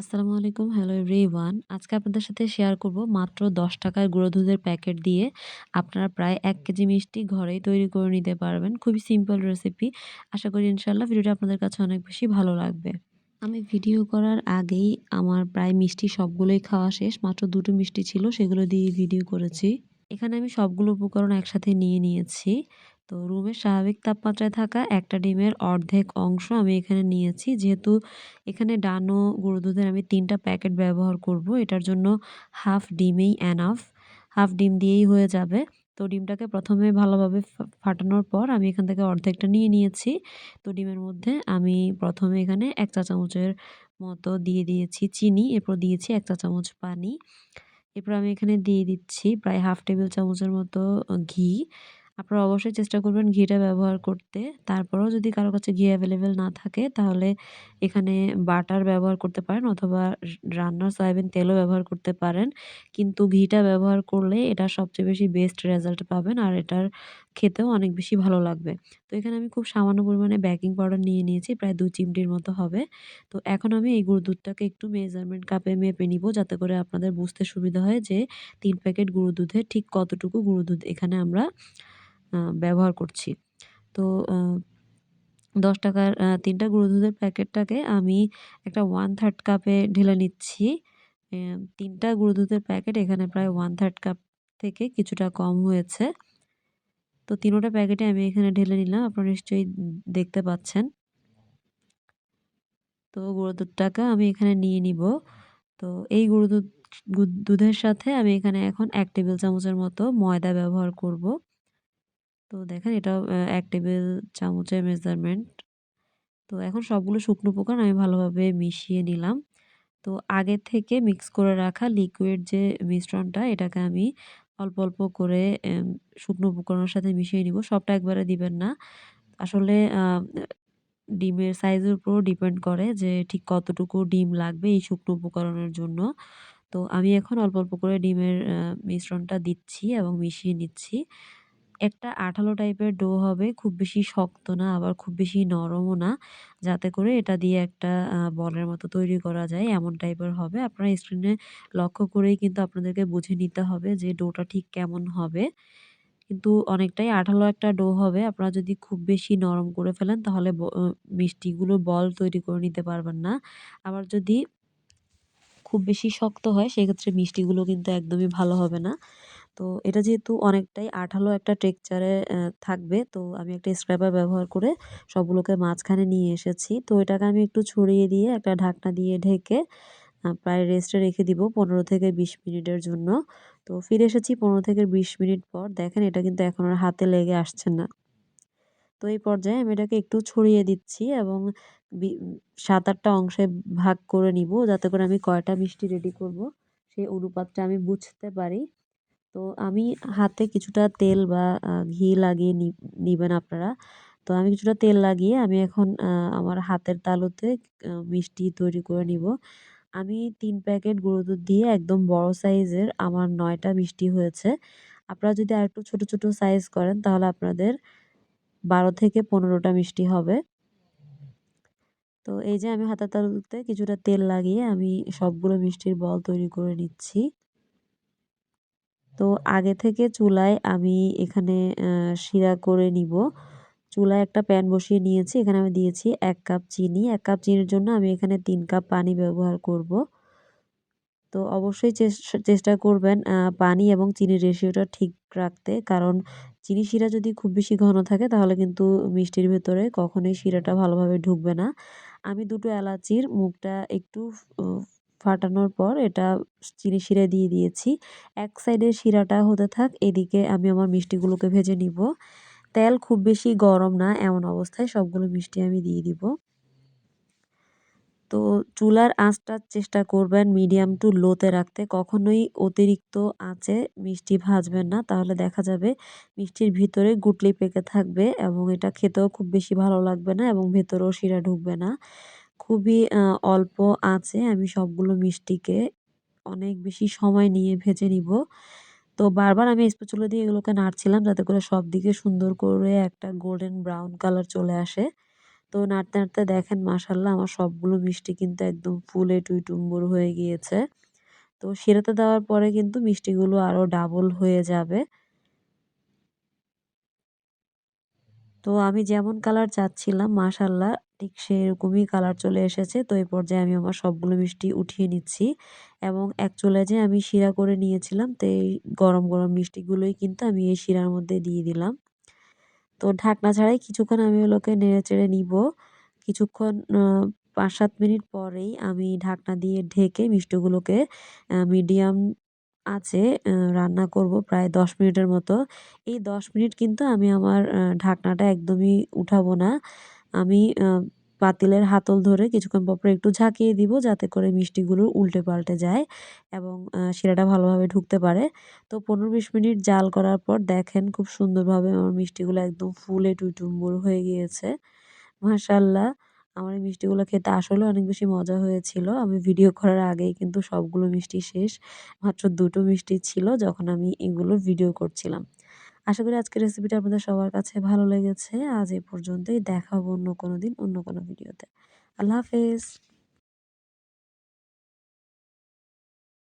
আসসালামু আলাইকুম। Hello everyone আজকে আপনাদের সাথে শেয়ার করব মাত্র দশ টাকার গুঁড়ো দুধের প্যাকেট দিয়ে আপনারা প্রায় এক কেজি মিষ্টি ঘরেই তৈরি করে নিতে পারবেন। খুবই সিম্পল রেসিপি আশা করি ইনশাল্লাহ ভিডিওটা আপনাদের কাছে অনেক বেশি ভালো লাগবে। আমি ভিডিও করার আগেই আমার প্রায় মিষ্টি সবগুলোই খাওয়া শেষ। মাত্র দুটো মিষ্টি ছিল, সেগুলো দিয়ে ভিডিও করেছি। এখানে আমি সবগুলো উপকরণ একসাথে নিয়ে নিয়েছি। তো রুমের স্বাভাবিক তাপমাত্রায় থাকা একটা ডিমের অর্ধেক অংশ আমি এখানে নিয়েছি। যেহেতু এখানে ডানো গুঁড়ো দুধের আমি তিনটা প্যাকেট ব্যবহার করব, এটার জন্য হাফ ডিমেই অ্যানাফ হাফ ডিম দিয়েই হয়ে যাবে। তো ডিমটাকে প্রথমে ভালোভাবে ফাটানোর পর আমি এখান থেকে অর্ধেকটা নিয়ে নিয়েছি। তো ডিমের মধ্যে আমি প্রথমে এখানে এক চা চামচের মতো দিয়ে দিয়েছি চিনি, এরপর দিয়েছি এক চা চামচ পানি। এরপর আমি এখানে দিয়ে দিচ্ছি প্রায় হাফ টেবিল চামচের মতো ঘি। আপনারা অবশ্যই চেষ্টা করবেন ঘিটা ব্যবহার করতে। তারপরেও যদি কারও কাছে ঘি অ্যাভেলেবেল না থাকে, তাহলে এখানে বাটার ব্যবহার করতে পারেন অথবা রান্নার সয়াবিন তেলও ব্যবহার করতে পারেন। কিন্তু ঘিটা ব্যবহার করলে এটা সবচেয়ে বেশি বেস্ট রেজাল্ট পাবেন আর এটার খেতেও অনেক বেশি ভালো লাগবে। তো এখানে আমি খুব সামান্য পরিমাণে বেকিং পাউডার নিয়ে নিয়েছি, প্রায় দু চিমটির মতো হবে। তো এখন আমি এই গুঁড়ো দুধটাকে একটু মেজারমেন্ট কাপে মেপে নিব, যাতে করে আপনাদের বুঝতে সুবিধা হয় যে তিন প্যাকেট গুঁড়ো দুধে ঠিক কতটুকু গুঁড়ো দুধ এখানে আমরা ব্যবহার করছি। তো দশ টাকার তিনটা গুঁড়ো দুধের প্যাকেটটাকে আমি একটা ওয়ান থার্ড কাপে ঢেলে নিচ্ছি। তিনটা গুঁড়ো দুধের প্যাকেট এখানে প্রায় ওয়ান থার্ড কাপ থেকে কিছুটা কম হয়েছে। তো, তিনোটা প্যাকেটে আমি এখানে ঢেলে নিলাম, আপনারা নিশ্চয়ই দেখতে পাচ্ছেন। তো গুঁড়ো দুধটাকে আমি এখানে নিয়ে নিব। তো, এই গুঁড়ো দুধ, দুধের সাথে আমি এখানে এখন এক টেবিল চামচের মতো ময়দা ব্যবহার করব। তো দেখেন এটা এক টেবিল চামচের মেজারমেন্ট তো এখন সবগুলো শুকনো উপকরণ আমি ভালোভাবে মিশিয়ে নিলাম। তো আগে থেকে মিক্স করে রাখা লিকুইড যে মিশ্রণটা, এটাকে আমি অল্প অল্প করে শুকনো উপকরণের সাথে মিশিয়ে নিব। সবটা একবারে দিবেন না। আসলে ডিমের সাইজের উপরও ডিপেন্ড করে যে ঠিক কতটুকু ডিম লাগবে এই শুকনো উপকরণের জন্য। তো আমি এখন অল্প অল্প করে ডিমের মিশ্রণটা দিচ্ছি এবং মিশিয়ে নিচ্ছি। একটা আঠালো টাইপের ডো হবে, খুব বেশি শক্ত না, আবার খুব বেশি নরমও না, যাতে করে এটা দিয়ে একটা বলের মতো তৈরি করা যায়, এমন টাইপের হবে। আপনারা স্ক্রিনে লক্ষ্য করেই কিন্তু আপনাদেরকে বুঝে নিতে হবে যে ডোটা ঠিক কেমন হবে। কিন্তু অনেকটাই আঠালো একটা ডো হবে, আপনারা যদি খুব বেশি নরম করে ফেলেন, তাহলে মিষ্টিগুলো বল তৈরি করে নিতে পারবেন না। আবার যদি খুব বেশি শক্ত হয়, সেক্ষেত্রে মিষ্টিগুলো কিন্তু একদমই ভালো হবে না। তো এটা যেহেতু অনেকটাই আঠালো একটা টেক্সচারে থাকবে, তো আমি একটা স্ক্র্যাপার ব্যবহার করে সবগুলোকে মাঝখানে নিয়ে এসেছি। তো এটাকে আমি একটু ছড়িয়ে দিয়ে একটা ঢাকনা দিয়ে ঢেকে প্রায় রেস্টে রেখে দিব পনেরো থেকে বিশ মিনিটের জন্য। তো ফিরে এসেছি পনেরো থেকে বিশ মিনিট পর। দেখেন এটা কিন্তু এখন আর হাতে লেগে আসছে না। তো এই পর্যায়ে আমি এটাকে একটু ছড়িয়ে দিচ্ছি এবং সাত আটটা অংশে ভাগ করে নিব যাতে করে আমি কয়টা মিষ্টি রেডি করব, সেই অনুপাতটা আমি বুঝতে পারি। তো আমি হাতে কিছুটা তেল বা ঘি লাগিয়ে নিবেন আপনারা। তো আমি কিছুটা তেল লাগিয়ে আমি এখন আমার হাতের তালুতে মিষ্টি তৈরি করে নিব। আমি তিন প্যাকেট গুঁড়ো দুধ দিয়ে একদম বড় সাইজের আমার নয়টা মিষ্টি হয়েছে। আপনারা যদি আর একটু ছোটো ছোটো সাইজ করেন তাহলে আপনাদের বারো থেকে পনেরোটা মিষ্টি হবে। তো এই যে আমি হাতের তালুতে কিছুটা তেল লাগিয়ে আমি সবগুলো মিষ্টির বল তৈরি করে নিচ্ছি। তো আগে থেকে চুলায় আমি এখানে শিরা করে নিব। চুলায় একটা প্যান বসিয়ে নিয়েছি, এখানে আমি দিয়েছি এক কাপ চিনি। এক কাপ চিনির জন্য আমি এখানে তিন কাপ পানি ব্যবহার করব। তো অবশ্যই চেষ্টা করবেন পানি এবং চিনির রেশিওটা ঠিক রাখতে। কারণ চিনি শিরা যদি খুব বেশি ঘন থাকে, তাহলে কিন্তু মিষ্টির ভেতরে কখনোই শিরাটা ভালোভাবে ঢুকবে না। আমি দুটো এলাচির মুখটা একটু ফাটানোর পর এটা চিনি শিরা দিয়ে দিয়েছি। এক সাইডে শিরাটা হতে থাক, এদিকে আমি আমার মিষ্টিগুলোকে ভেজে নিব। তেল খুব বেশি গরম না, এমন অবস্থায় সবগুলো মিষ্টি আমি দিয়ে দিব। তো চুলার আঁচটা চেষ্টা করবেন মিডিয়াম টু লোতে রাখতে। কখনোই অতিরিক্ত আঁচে মিষ্টি ভাজবেন না, তাহলে দেখা যাবে মিষ্টির ভিতরে গুটলি পেকে থাকবে এবং এটা খেতেও খুব বেশি ভালো লাগবে না এবং ভেতরেও শিরা ঢুকবে না। খুবই অল্প আঁচে আমি সবগুলো মিষ্টিকে অনেক বেশি সময় নিয়ে ভেজে নিব। তো বারবার আমি স্পেচুলা দিয়ে এগুলোকে নাড়ছিলাম যাতে করে সব দিকে সুন্দর করে একটা গোল্ডেন ব্রাউন কালার চলে আসে। তো নাড়তে নাড়তে দেখেন মাশাল্লাহ আমার সবগুলো মিষ্টি কিন্তু একদম ফুলে টুইটুম্বুর হয়ে গিয়েছে। তো শিরাতে দেওয়ার পরে কিন্তু মিষ্টিগুলো আরও ডাবল হয়ে যাবে। তো আমি যেমন কালার চাচ্ছিলাম মাশাল্লাহ ঠিক সেরকমই কালার চলে এসেছে। তো এই পর্যায়ে আমি আমার সবগুলো মিষ্টি উঠিয়ে নিচ্ছি এবং এক চুলায় যে আমি শিরা করে নিয়েছিলাম, তো এই গরম গরম মিষ্টিগুলোই কিন্তু আমি এই শিরার মধ্যে দিয়ে দিলাম। তো ঢাকনা ছাড়াই কিছুক্ষণ আমি ওগুলোকে নেড়ে চেড়ে নিব। কিছুক্ষণ পাঁচ সাত মিনিট পরেই আমি ঢাকনা দিয়ে ঢেকে মিষ্টিগুলোকে মিডিয়াম আছে রান্না করব প্রায় দশ মিনিটের মতো। এই দশ মিনিট কিন্তু আমি আমার ঢাকনাটা একদমই উঠাবো না। আমি পাতিলের হাতল ধরে কিছুক্ষণ পর একটু ঝাঁকিয়ে দিব যাতে করে মিষ্টিগুলো উল্টে পাল্টে যায় এবং শিরাটা ভালোভাবে ঢুকতে পারে। তো পনেরো বিশ মিনিট জাল করার পর দেখেন খুব সুন্দরভাবে আমার মিষ্টিগুলো একদম ফুলে টুইটুম্বুর হয়ে গিয়েছে। মাশাল্লাহ, আমার এই মিষ্টিগুলো খেতে আসলে অনেক বেশি মজা হয়েছিল। আমি ভিডিও করার আগেই কিন্তু সবগুলো মিষ্টি শেষ। মাত্র দুটো মিষ্টি ছিল যখন আমি এগুলো ভিডিও করছিলাম। আশা করি আজকের রেসিপিটা আপনাদের সবার কাছে ভালো লেগেছে। আজ এই পর্যন্তই। দেখাবো অন্য কোনো দিন, অন্য কোনো ভিডিওতে আল্লাহ হাফেজ।